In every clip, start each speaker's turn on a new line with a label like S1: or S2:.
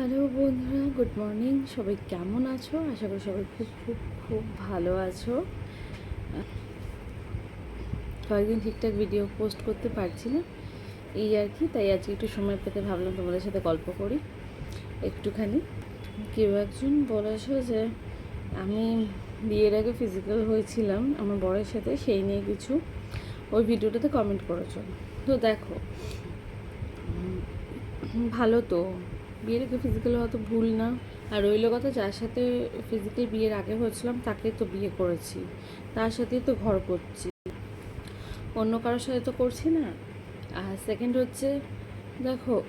S1: Hello বন্ধুরা, good morning. সবাই কেমন আছো? আশা করি সবাই খুব খুব খুব ভালো আছো। কয়েকদিন ঠিকঠাক ভিডিও পোস্ট করতে পারছি না, এই আর কি। তাই আজকে একটু সময় পেতে ভাবলাম তোমাদের সাথে গল্প করি একটুখানি। কেউ একজন বলেছে যে, আমি বিয়ের আগে ফিজিক্যাল হয়েছিলাম আমার বরের সাথে, সেই নিয়ে কিছু ওই ভিডিওটাতে কমেন্ট করেছ। তো দেখো, ভালো তো। বিয়ের আগে ফিজিক্যাল হওয়া তো ভুল না। আর রইল কথা যার সাথে ফিজিক্যাল বিয়ের আগে হয়েছিলাম, তাকে তো বিয়ে করেছি। তার সাথেই তো ঘর করছি। অন্য কারোর সাথে তো করছি না। আর সেকেন্ড হচ্ছে, দেখো,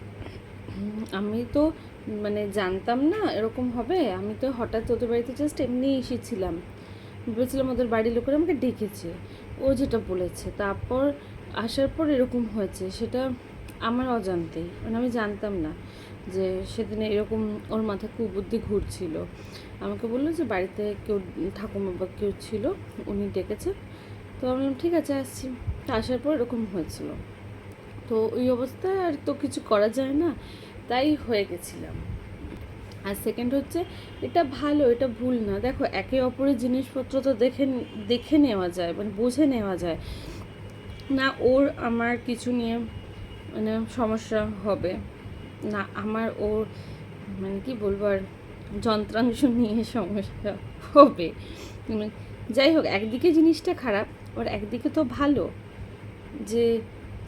S1: আমি তো মানে জানতাম না এরকম হবে। আমি তো হঠাৎ ওদের বাড়িতে জাস্ট এমনি এসেছিলাম। ভেবেছিলাম ওদের বাড়ির লোকেরা আমাকে ডেকেছে। ও যেটা বলেছে, তারপর আসার পর এরকম হয়েছে। সেটা আমার অজান্তেই। মানে আমি জানতাম না। যে সেদিনে এরকম ওর মাথায় কুবুদ্ধি ঘুরছিল। আমাকে বলল যে বাড়িতে কেউ ঠাকুমা বা কেউ ছিল, উনি ডেকেছে। তো আমি ঠিক আছে, আসছি। আসার পর এরকম হয়েছিল। তো ওই অবস্থায় আর তো কিছু করা যায় না, তাই হয়ে গেছিলাম। আর সেকেন্ড হচ্ছে, এটা ভালো, এটা ভুল না। দেখো, একে অপরের জিনিসপত্র তো দেখে দেখে নেওয়া যায় মানে বুঝে নেওয়া যায়। না, ওর আমার কিছু নিয়ে মানে সমস্যা হবে। না, আমার ওর মানে কি বলব আর, যন্ত্রাংশ নিয়ে সমস্যা হবে। যাই হোক, একদিকে জিনিসটা খারাপ ওর একদিকে তো ভালো যে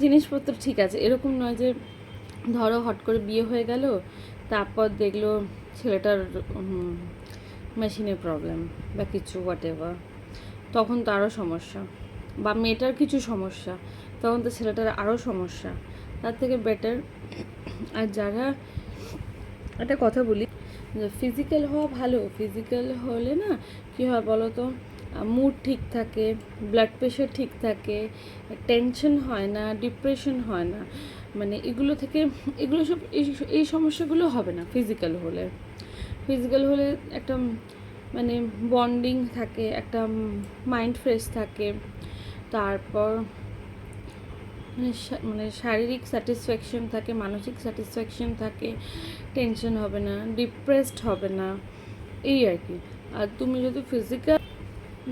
S1: জিনিসপত্র ঠিক আছে। এরকম নয় যে ধরো হট করে বিয়ে হয়ে গেল, তারপর দেখল ছেলেটার মেশিনের প্রবলেম বা কিছু হোয়াট এভার তখন তো আরও সমস্যা। বা মেয়েটার কিছু সমস্যা, তখন তো ছেলেটার আরও সমস্যা। তার থেকে বেটার আর যারা একটা কথা বলি ফিজিক্যাল হওয়া ভালো ফিজিক্যাল হলে না, কী হয় বলো তো মুড ঠিক থাকে ব্লাড প্রেশার ঠিক থাকে টেনশন হয় না ডিপ্রেশন হয় না মানে এগুলো থেকে, এগুলো সব, এই সমস্যাগুলো হবে না ফিজিক্যাল হলে। ফিজিক্যাল হলে একটা মানে বন্ডিং থাকে, একটা মাইন্ড ফ্রেশ থাকে, তারপর মানে মানে শারীরিক স্যাটিসফ্যাকশন থাকে, মানসিক স্যাটিসফ্যাকশন থাকে টেনশন হবে না ডিপ্রেসড হবে না, এই আর কি। আর তুমি যদি ফিজিক্যাল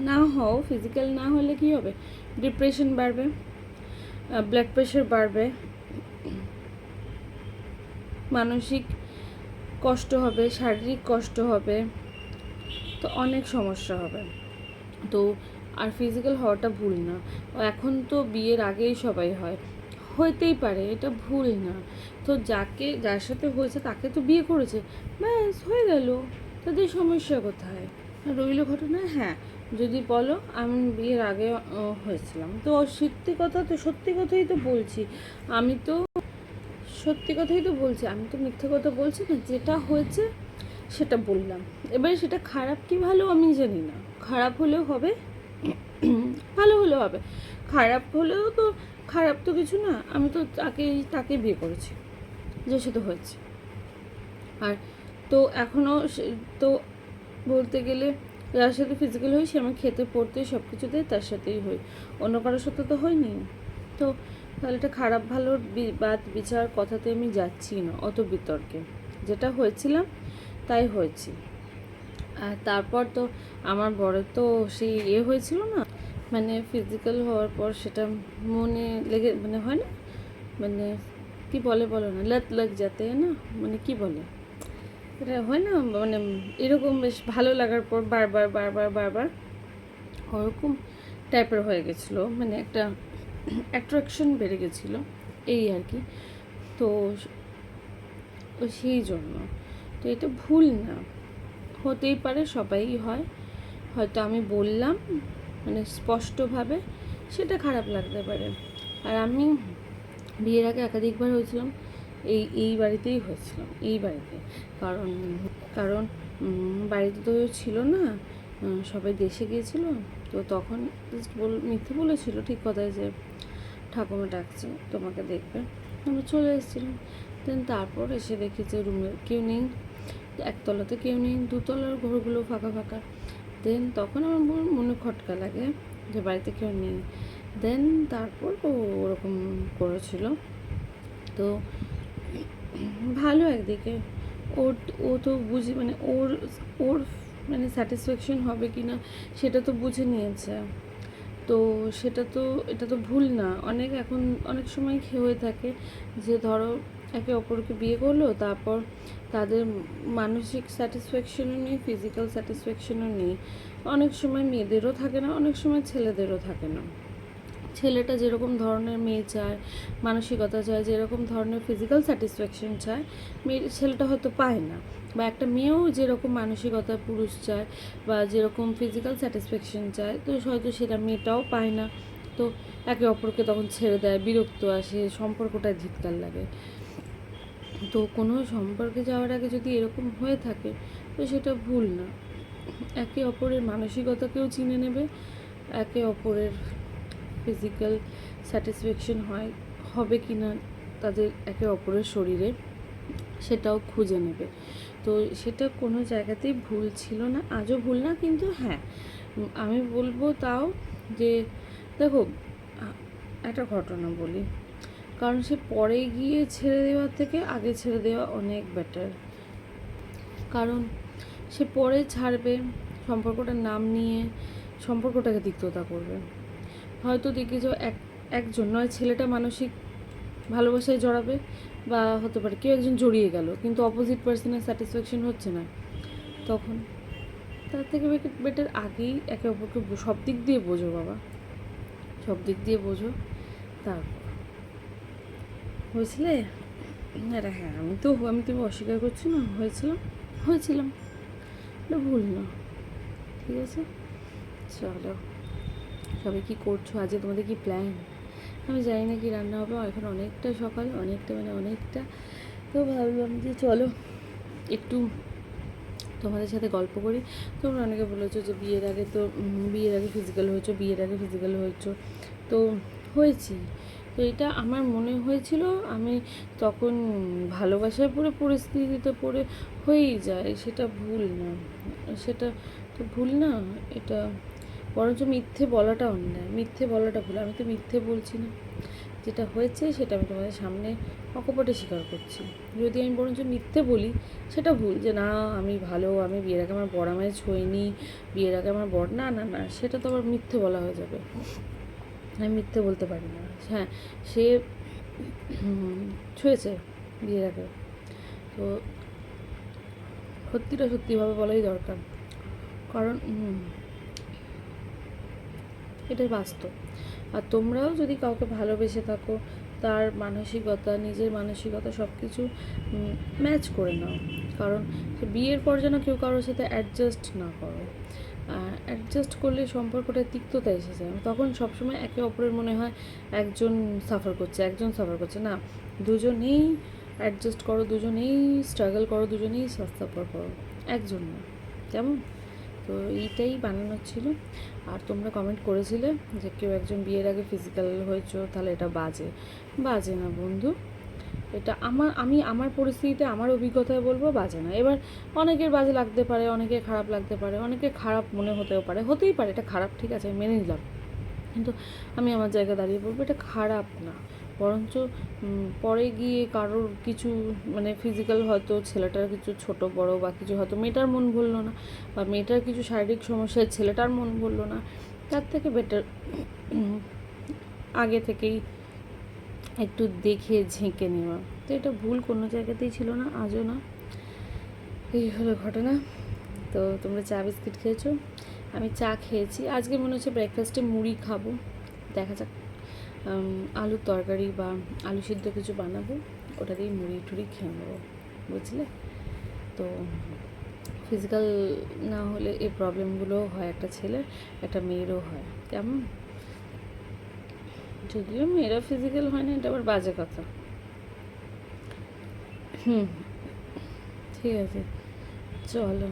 S1: না হও ফিজিক্যাল না হলে কি হবে? ডিপ্রেশন বাড়বে ব্লাড প্রেশার বাড়বে, মানসিক কষ্ট হবে, শারীরিক কষ্ট হবে, তো অনেক সমস্যা হবে। তো আর ফিজিক্যাল হওয়াটা ভুল না। এখন তো বিয়ের আগেই সবাই হয়। হইতেই পারে, এটা ভুল না। তো যাকে, যার সাথে হয়েছে তাকে তো বিয়ে করেছে। ব্যাস, হয়ে গেল। তাদের সমস্যা কোথায়? রইল ঘটনা হ্যাঁ। যদি বলো, আমি বিয়ের আগে হয়েছিলাম। তো সত্যি কথা তো, সত্যি কথাই তো বলছি। আমি তো, সত্যি কথাই তো বলছি। আমি তো মিথ্যে কথা বলছি না। যেটা হয়েছে, সেটা বললাম। এবারে সেটা খারাপ কি ভালো আমি জানি না। খারাপ হলেও হবে। ভালো হলেও হবে। খারাপ হলেও তো, খারাপ তো কিছু না। আমি তো তাকে তাকে বিয়ে করেছি, যে সে তো হয়েছে। আর তো এখনও তো বলতে গেলে যার সাথে ফিজিক্যাল হই সে আমার খেতে পড়তে সব কিছুতে তার সাথেই হই অন্য কারোর সাথে তো হয়নি। তো তাহলে এটা খারাপ ভালোর বি- বাদ বিচার কথাতে আমি যাচ্ছি না, অত বিতর্কে। যেটা হয়েছিলাম, তাই হয়েছি। আর তারপর তো আমার বড় তো সেই ইয়ে হয়েছিল না মানে ফিজিক্যাল হওয়ার পর সেটা মনে লেগে মানে হয় না? মানে কি বলে বলো না? লাত লাগ যাতে, না? মানে কি বলে? এটা হয় না? মানে এরকম বেশ ভালো লাগার পর বারবার বারবার বারবার ওরকম টাইপের হয়ে গেছিল। মানে একটা অ্যাট্রাকশন বেড়ে গেছিল এই আর কি। তো সেই জন্য। তো এটা ভুল না। হতেই পারে সবাই হয়। হয়তো আমি বললাম মানে স্পষ্টভাবে সেটা খারাপ লাগতে পারে। আর আমি বিয়ের আগে একাধিকবার হয়েছিলাম, এই এই বাড়িতেই হয়েছিলাম, এই বাড়িতে। কারণ কারণ বাড়িতে তো ছিল না সবাই দেশে গিয়েছিল, তো তখন বল, মিথ্যে বলেছিল ঠিক কথায় যে, ঠাকুমা ডাকছে, তোমাকে দেখবে। আমরা চলে এসেছিলাম। দেন তারপর এসে দেখি যে রুমে কেউ নেই, একতলাতে কেউ নেই, দুতলার ঘরগুলো ফাঁকা ফাঁকা। দেন তখন আমার মন- খটকা লাগে যে বাড়িতে কেউ নেই। দেন তারপর ও ওরকম করেছিল। তো ভালো একদিকে। ওর ও তো বুঝে মানে ওর ওর মানে স্যাটিসফ্যাকশন হবে কি না সেটা তো বুঝে নিয়েছে। তো সেটা তো এটা তো ভুল না। অনেক এখন অনেক সময় হয়ে থাকে যে ধরো একে অপরকে বিয়ে করল, তারপর তাদের মানসিক স্যাটিসফ্যাকশনও নেই ফিজিক্যাল স্যাটিসফ্যাকশনও নেই। অনেক সময় মেয়েদেরও থাকে না, অনেক সময় ছেলেদেরও থাকে না। ছেলেটা যেরকম ধরনের মেয়ে চায়, মানসিকতা চায়, যেরকম ধরনের ফিজিক্যাল স্যাটিসফ্যাকশন চায়, মেয়ে ছেলেটা হয়তো পায় না। বা একটা মেয়েও যেরকম মানসিকতা পুরুষ চায় বা যেরকম ফিজিক্যাল স্যাটিসফ্যাকশন চায়, তো হয়তো সেটা মেয়েটাও পায় না। তো একে অপরকে তখন ছেড়ে দেয়, বিরক্ত আসে, সম্পর্কটায় ধিৎকার লাগে। তো কোনো সম্পর্কে যাওয়ার আগে যদি এরকম হয়ে থাকে, তো সেটা ভুল না। একে অপরের মানসিকতাকেও চিনে নেবে, একে অপরের ফিজিক্যাল স্যাটিসফ্যাকশন হয়, হবে কি না তাদের একে অপরের শরীরে, সেটাও খুঁজে নেবে। তো সেটা কোনো জায়গাতেই ভুল ছিল না, আজও ভুল না, কিন্তু হ্যাঁ আমি বলব তাও যে, দেখো একটা ঘটনা বলি। কারণ সে পরে গিয়ে ছেড়ে দেওয়ার থেকে আগে ছেড়ে দেওয়া অনেক বেটার কারণ সে পরে ছাড়বে, সম্পর্কটার নাম নিয়ে সম্পর্কটাকে তিক্ততা করবে। হয়তো দেখেছ এক, একজন, নয়, ছেলেটা মানসিক ভালোবাসায় জড়াবে বা হতে পারে কেউ একজন জড়িয়ে গেল, কিন্তু অপোজিট পার্সনের স্যাটিসফ্যাকশন হচ্ছে না। তখন তার থেকে বেটার আগেই একে অপরকে সব দিক দিয়ে বোঝো বাবা। সব দিক দিয়ে বোঝো। তারপর হয়েছিলে? আরে হ্যাঁ আমি তো আমি তো অস্বীকার করছি না, হয়েছিলাম। হয়েছিলাম। এটা ভুল না, ঠিক আছে? চলো, সবাই কী করছ? আজকে তোমাদের কি প্ল্যান আমি জানি না কি রান্না হবে এখন অনেকটা সকাল, অনেকটা মানে অনেকটা। তো ভাবলাম যে চলো, একটু তোমাদের সাথে গল্প করি। তোমরা অনেকে বলেছ যে বিয়ের আগে তো বিয়ের আগে ফিজিক্যাল হয়েছো, বিয়ের আগে ফিজিক্যাল হয়েছো। তো হয়েছি। তো এটা আমার মনে হয়েছিল, আমি তখন ভালোবাসায় পড়ে পরিস্থিতিতে পড়ে হয়েই যায়, সেটা ভুল না। সেটা তো ভুল না, এটা বরঞ্চ মিথ্যে বলাটা অন্যায়। মিথ্যে বলাটা ভুল, আমি তো মিথ্যে বলছি না। যেটা হয়েছে সেটা আমি তোমাদের সামনে অকপটে স্বীকার করছি। যদি আমি বরঞ্চ মিথ্যে বলি, সেটা ভুল যে না, আমি ভালো, আমি বিয়ের আগে আমার বড় আমায় ছোঁয়নি, বিয়ের আগে আমার বড়, না না না, সেটা তো আবার মিথ্যে বলা হয়ে যাবে। আমি মিথ্যে বলতে পারি না। হ্যাঁ সে ছুঁয়েছে বিয়ের আগে তো সত্যিটা সত্যিভাবে বলাই দরকার। কারণ এটাই বাস্তব। আর তোমরাও যদি কাউকে ভালোবেসে থাকো, তার মানসিকতা, নিজের মানসিকতা সব কিছু ম্যাচ করে নাও। কারণ বিয়ের পর যেন কেউ কারোর সাথে অ্যাডজাস্ট না করো। অ্যাডজাস্ট করলে সম্পর্কটা তিক্ততা এসে যায়। তখন সবসময় একে অপরের মনে হয় একজন সাফার করছে, একজন সাফার করছে। না, দুজনেই অ্যাডজাস্ট করো, দুজনেই স্ট্রাগল করো, দুজনেই সাফার করো, একজন না। কেমন? তো এইটাই বানানো ছিল। আর তোমরা কমেন্ট করেছিলে যে কেউ একজন বিয়ের আগে ফিজিক্যাল হয়েছো, তাহলে এটা বাজে। বাজে না বন্ধু। এটা আমার, আমি আমার পরিস্থিতিতে আমার অভিজ্ঞতায় বলব বাজে না। এবার অনেকের বাজে লাগতে পারে, অনেকের খারাপ লাগতে পারে অনেকের খারাপ মনে হতেও পারে, হতেই পারে, এটা খারাপ, ঠিক আছে মেনে নিলাম। কিন্তু আমি আমার জায়গায় দাঁড়িয়ে বলব এটা খারাপ না। বরঞ্চ পরে গিয়ে কারোর কিছু মানে ফিজিক্যাল হয়তো ছেলেটার কিছু ছোট, বড় বা কিছু হয়তো মেয়েটার মন ভরলো না বা মেয়েটার কিছু শারীরিক সমস্যায় ছেলেটার মন ভরলো না, তার থেকে বেটার আগে থেকেই একটু দেখে ঝেঁকে নেওয়া। তো এটা ভুল কোনো জায়গাতেই ছিল না, আজও না। এই হলো ঘটনা। তো তোমরা চা বিস্কিট খেয়েছো? আমি চা খেয়েছি। আজকে মনে হচ্ছে ব্রেকফাস্টে মুড়ি খাব। দেখা যাক আলুর তরকারি বা আলু সিদ্ধ কিছু বানাবো। ওটা দিয়ে মুড়ি টুড়ি খেয়ে নেব, বুঝলে? তো ফিজিক্যাল না হলে এই প্রবলেমগুলোও হয়, একটা ছেলের, একটা মেয়েরও হয়। কেমন? যদিও মেয়েরা ফিজিক্যাল হয় না এটা আবার বাজে কথা। হুম। ঠিক আছে। চলো।